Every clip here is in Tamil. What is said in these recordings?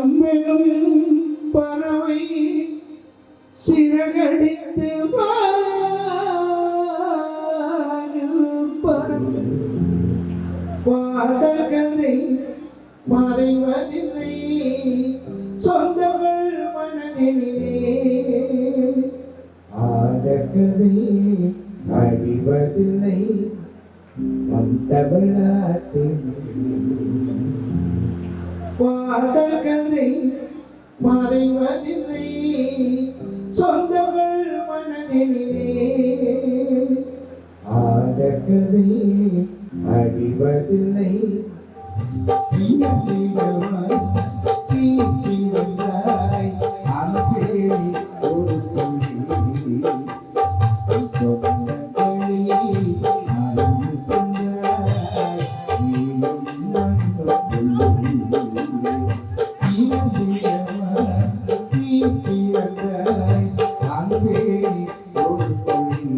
அம்பெரும் பறவை சிறகடித்து பாடகதை மறைவதில்லை சொந்தங்கள் மனதிலே ஆடகதை அழிவதில்லை நம் பாடகதை மறைவதில்லை. சொந்தங்கள் மனதிலே ஆடகதை அழிவதில்லை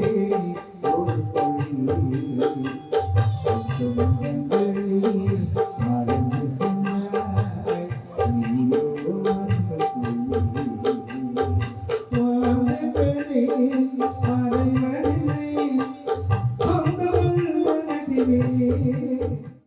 Thank you.